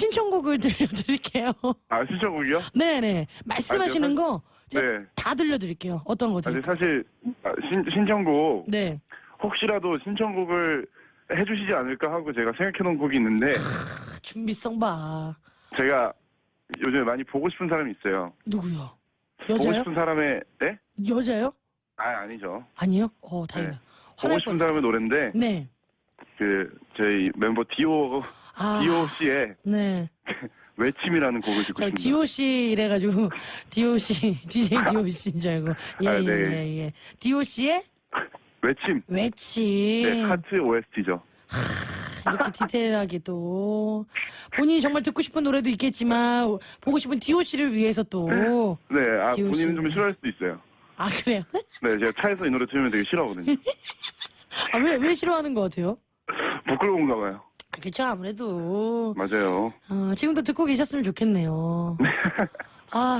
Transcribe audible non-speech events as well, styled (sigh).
신청곡을 (laughs) 들려드릴게요. 아, 신청곡이요? 네네. 말씀하시는 아, 거 네. 다 들려드릴게요. 어떤 거 아, 근데 드릴까요? 사실 아, 신, 신청곡 네. 혹시라도 신청곡을 해주시지 않을까 하고 제가 생각해놓은 곡이 있는데 아, 준비성 봐. 제가 요즘에 많이 보고 싶은 사람이 있어요. 누구요? 보고 여자요? 싶은 사람의 네? 여자요? 아 아니죠. 아니요? 어, 다행이다. 네. 보고 화날 싶은 뻔했어. 사람의 노래인데 네. 그 저희 멤버 디오 아. 디오 씨의 네. (laughs) 외침이라는 곡을 듣고 저. 디오 씨 이래가지고 씨 DJ 씨인 줄 알고 (laughs) 아, 예예예 네. 예, 예. 씨의 외침. 외치 네, 하트 OST죠. 이렇게 디테일하게 또 본인이 정말 듣고 싶은 노래도 있겠지만 보고 싶은 씨를 위해서 또아 (laughs) 네, 아 디오 본인은 씨. 좀 싫어할 수도 있어요. 그래요? 네, 제가 차에서 이 노래 틀면 되게 싫어하거든요. 아 왜 왜 싫어하는 것 같아요? 부끄러운가 봐요. 그렇죠 아무래도 맞아요. 어, 지금도 듣고 계셨으면 좋겠네요. (laughs) 아